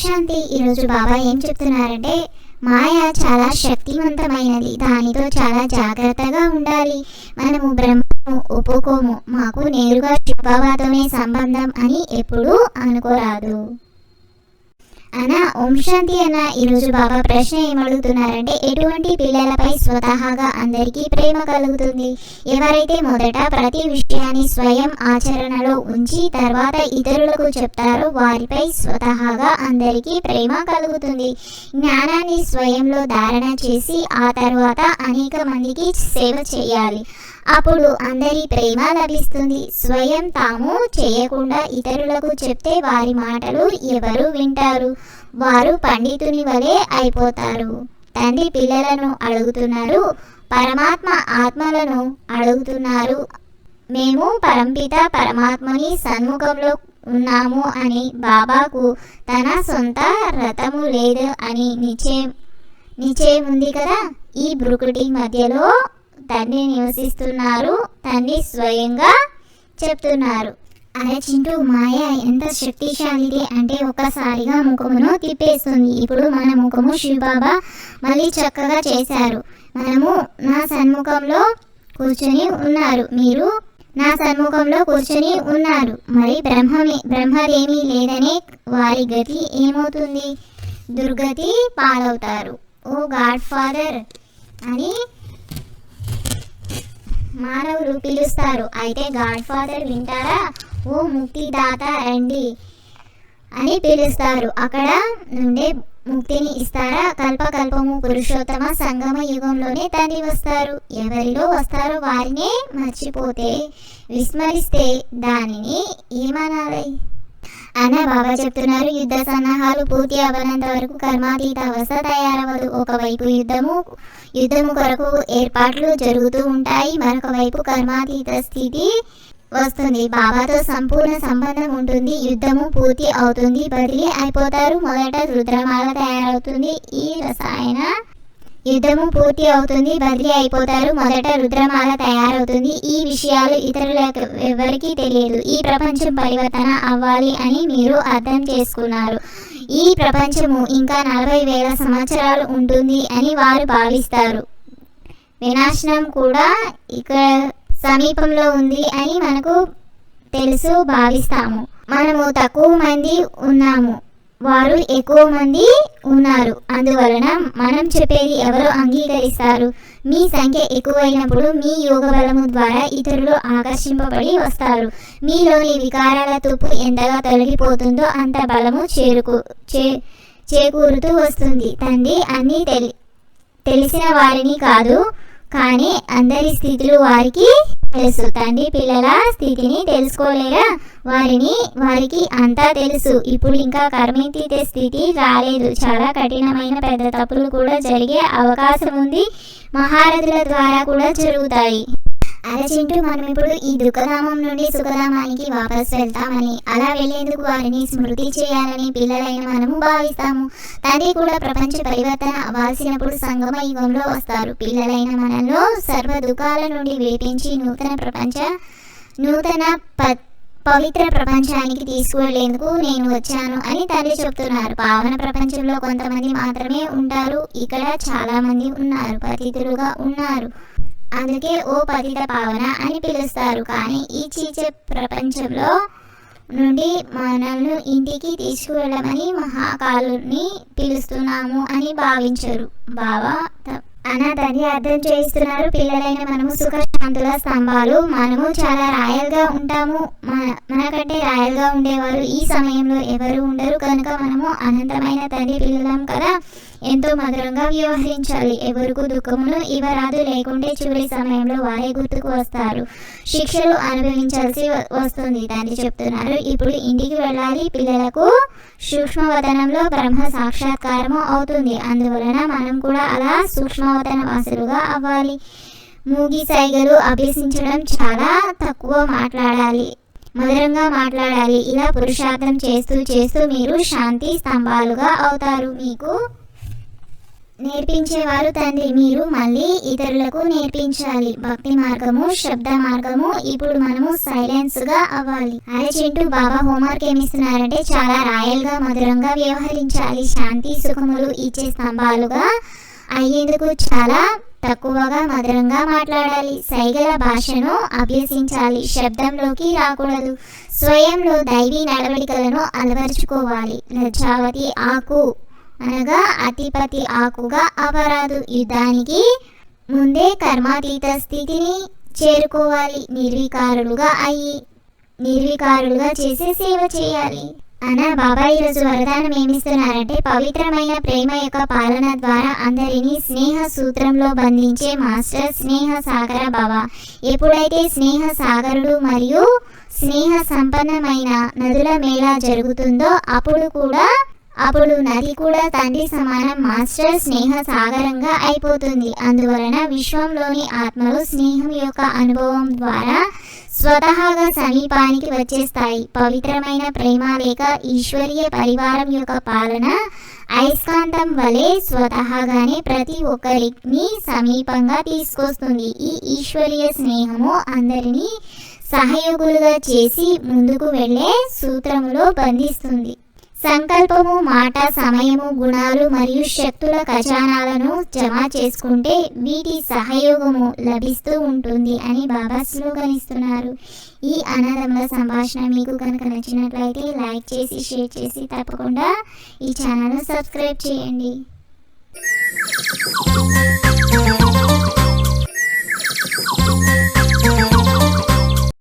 శాంతి ఈరోజు బాబా ఏం చెప్తున్నారంటే మాయ చాలా శక్తివంతమైనది. దానితో చాలా జాగ్రత్తగా ఉండాలి. మనము బ్రహ్మను ఒప్పుకోము. మాకు నేరుగా శివబాబాతోనే సంబంధం అని ఎప్పుడూ అనుకోరాదు. అన్న ఓం శాంతి అన్న ఈరోజు బాబా ప్రశ్న ఏమడుగుతున్నారంటే ఎటువంటి పిల్లలపై స్వతహాగా అందరికీ ప్రేమ కలుగుతుంది? ఎవరైతే మొదట ప్రతి విషయాన్ని స్వయం ఆచరణలో ఉంచి తర్వాత ఇతరులకు చెప్తారో వారిపై స్వతహాగా అందరికీ ప్రేమ కలుగుతుంది. జ్ఞానాన్ని స్వయంలో ధారణ చేసి ఆ తర్వాత అనేక మందికి సేవ చేయాలి. అప్పుడు అందరి ప్రేమ లభిస్తుంది. స్వయం తాము చేయకుండా ఇతరులకు చెప్తే వారి మాటలు ఎవరు వింటారు? వారు పండితుని వలె అయిపోతారు. తండ్రి పిల్లలను అడుగుతున్నారు. పరమాత్మ ఆత్మలను అడుగుతున్నారు. మేము పరంపిత పరమాత్మని సన్ముఖంలో ఉన్నాము అని బాబాకు తన సొంత రథము లేదు అని నిశ్చయం నిశ్చయం ఉంది కదా? ఈ బ్రుకుటి మధ్యలో తండ్రి నివసిస్తున్నారు. తండ్రి స్వయంగా చెప్తున్నారు. అలా చింటూ మాయ ఎంత శక్తిశాలిది అంటే ఒక్కసారిగా ముఖమును తిప్పేస్తుంది. ఇప్పుడు మన ముఖము శివబాబా మళ్ళీ చక్కగా చేశారు. మనము నా సన్ముఖంలో కూర్చొని ఉన్నారు. మీరు నా సన్ముఖంలో కూర్చొని ఉన్నారు. మరి బ్రహ్మమే బ్రహ్మదేమి లేదనే వారి గతి ఏమవుతుంది? దుర్గతి పాలవుతారు. ఓ గాడ్ ఫాదర్ అని మానవులు పిలుస్తారు. అయితే గాడ్ ఫాదర్ వింటారా? ఓ ముక్తిదాత రండి అని పిలుస్తారు. అక్కడ నుండే ముక్తిని ఇస్తారా? కల్పకల్పము పురుషోత్తమ సంగమ యుగంలోనే తండ్రి వస్తారు. ఎవరిలో వస్తారో వారినే మర్చిపోతే విస్మరిస్తే దానిని ఏమనాలి? అన్న బాబా చెప్తున్నారు. యుద్ధ సన్నాహాలు పూర్తి అవ్వనంత వరకు కర్మాతీత అవస్థ తయారవ్వదు. ఒకవైపు యుద్ధము యుద్ధము కొరకు ఏర్పాట్లు జరుగుతూ ఉంటాయి. మరొక వైపు కర్మాతీత స్థితి వస్తుంది. బాబాతో సంపూర్ణ సంబంధం ఉంటుంది. యుద్ధము పూర్తి అవుతుంది. బదిలీ అయిపోతారు. మొదట రుద్రమాల తయారవుతుంది. ఈ రసాయన యుద్ధము పూర్తి అవుతుంది బదిలీ అయిపోతారు. మొదట రుద్రమాల తయారవుతుంది. ఈ విషయాలు ఇతరులకు ఎవరికీ తెలియదు. ఈ ప్రపంచం పరివర్తన అవ్వాలి అని మీరు అర్థం చేసుకున్నారు. ఈ ప్రపంచము ఇంకా నలభై వేల సంవత్సరాలు ఉంటుంది అని వారు భావిస్తారు. వినాశనం కూడా ఇక్కడ సమీపంలో ఉంది అని మనకు తెలుసు భావిస్తాము. మనము తక్కువ మంది ఉన్నాము. వారు ఎక్కువ మంది ఉన్నారు. అందువలన మనం చెప్పేది ఎవరు అంగీకరిస్తారు. మీ సంఖ్య ఎక్కువైనప్పుడు మీ యోగ బలము ద్వారా ఇతరులు ఆకర్షింపబడి వస్తారు. మీలోని వికారాల తుప్పు ఎంతగా తొలగిపోతుందో అంత బలము చేరుకు చే చేకూరుతూ వస్తుంది. తండ్రి అన్నీ తెలి తెలిసిన వారిని కాదు కానీ అందరి స్థితులు వారికి తెలుసు. తండ్రి పిల్లల స్థితిని తెలుసుకోలేరా? వారిని వారికి అంతా తెలుసు. ఇప్పుడు ఇంకా కర్మేతీత స్థితి రాలేదు. చాలా కఠినమైన పెద్ద తప్పులు కూడా జరిగే అవకాశం ఉంది మహారథుల ద్వారా కూడా జరుగుతాయి. అరచింటూ మనం ఇప్పుడు ఈ దుఃఖధామం నుండి సుఖధామానికి వాపస్ వెళ్తామని అలా వెళ్ళేందుకు వారిని స్మృతి చేయాలని పిల్లలైన మనము భావిస్తాము. తండ్రి కూడా ప్రపంచ పరివర్తన అవ్వాల్సినప్పుడు సంగమ యుగంలో వస్తారు. పిల్లలైన మనలో సర్వ దుఃఖాల నుండి విడిపించి నూతన ప్రపంచ నూతన ప పవిత్ర ప్రపంచానికి తీసుకువెళ్ళేందుకు నేను వచ్చాను అని తల్లి చెప్తున్నారు. పావన ప్రపంచంలో కొంతమంది మాత్రమే ఉంటారు. ఇక్కడ చాలా మంది ఉన్నారు పతితులుగా ఉన్నారు. అందుకే ఓ పతిత పావన అని పిలుస్తారు. కానీ ఈ చీచే ప్రపంచంలో నుండి మనల్ని ఇంటికి తీసుకువెళ్ళమని మహాకాలుని పిలుస్తున్నాము అని భావించరు. బావా అన్న తల్లి అర్థం చేయిస్తున్నారు. పిల్లలైన మనము సుఖ పంతుల స్తంభాలు మనము చాలా రాయల్గా ఉంటాము. మన మనకంటే రాయల్గా ఉండేవారు ఈ సమయంలో ఎవరు ఉండరు. కనుక మనము అనంతమైన తండ్రి పిల్లలం కదా. ఎంతో మధురంగా వ్యవహరించాలి. ఎవరికు దుఃఖమును ఇవ్వరాదు. లేకుంటే చివరి సమయంలో వారే గుర్తుకు వస్తారు. శిక్షలు అనుభవించాల్సి వస్తుంది. తండ్రి చెప్తున్నారు ఇప్పుడు ఇంటికి వెళ్ళాలి. పిల్లలకు సూక్ష్మవతనంలో బ్రహ్మ సాక్షాత్కారము అవుతుంది. అందువలన మనం కూడా అలా సూక్ష్మవతన వాసులుగా అవ్వాలి. మూగి సైగలు అభ్యసించడం చాలా తక్కువ మాట్లాడాలి. మధురంగా మాట్లాడాలి. ఇలా పురుషార్థం చేస్తూ చేస్తూ మీరు శాంతి స్తంభాలుగా అవుతారు. మీకు నేర్పించేవారు తండ్రి. మీరు మళ్ళీ ఇతరులకు నేర్పించాలి. భక్తి మార్గము శబ్ద మార్గము ఇప్పుడు మనము సైలెన్స్గా అవ్వాలి. అరే చింటూ బాబా హోంవర్క్ ఏమిస్తున్నారంటే చాలా రాయల్గా మధురంగా వ్యవహరించాలి. శాంతి సుఖములు ఇచ్చే స్తంభాలుగా అయ్యేందుకు చాలా తక్కువగా మధురంగా మాట్లాడాలి. సైగల భాషను అభ్యసించాలి. శబ్దంలోకి రాకూడదు. స్వయంలో దైవీ నడవడికలను అలవరుచుకోవాలి. లజ్జావతి ఆకు అనగా అతిపతి ఆకుగా అపరాధు. యుద్ధానికి ముందే కర్మాతీత స్థితిని చేరుకోవాలి. నిర్వికారులుగా అయ్యి నిర్వికారులుగా చేసే సేవ చేయాలి. అనా బాబా ఈరోజు వరదానం ఏమిస్తున్నారంటే పవిత్రమైన ప్రేమ యొక్క పాలన ద్వారా అందరినీ స్నేహ సూత్రంలో బంధించే మాస్టర్ స్నేహ సాగర బాబ. ఎప్పుడైతే స్నేహ సాగరుడు మరియు స్నేహ సంపన్నమైన నదుల మేళా జరుగుతుందో అప్పుడు కూడా అప్పుడు నది కూడా తండ్రి సమానం మాస్టర్ స్నేహ సాగరంగా అయిపోతుంది. అందువలన విశ్వంలోని ఆత్మలు స్నేహం యొక్క అనుభవం ద్వారా స్వతహాగా సమీపానికి వచ్చేస్తాయి. పవిత్రమైన ప్రేమ లేక ఈశ్వరీయ పరివారం యొక్క పాలన అయస్కాంతం వలె స్వతహాగానే ప్రతి ఒక్కరిని సమీపంగా తీసుకొస్తుంది. ఈ ఈశ్వరీయ స్నేహము అందరినీ సహయోగులుగా చేసి ముందుకు వెళ్ళే సూత్రములో బంధిస్తుంది. సంకల్పము మాట సమయము గుణాలు మరియు శక్తుల ఖజానాలను జమ చేసుకుంటే వీటి సహయోగము లభిస్తూ ఉంటుంది అని బాబా స్లోగనిస్తున్నారు. ఈ అనాథముల సంభాషణ మీకు కనుక నచ్చినట్లయితే లైక్ చేసి షేర్ చేసి తప్పకుండా ఈ ఛానల్ను సబ్స్క్రైబ్ చేయండి.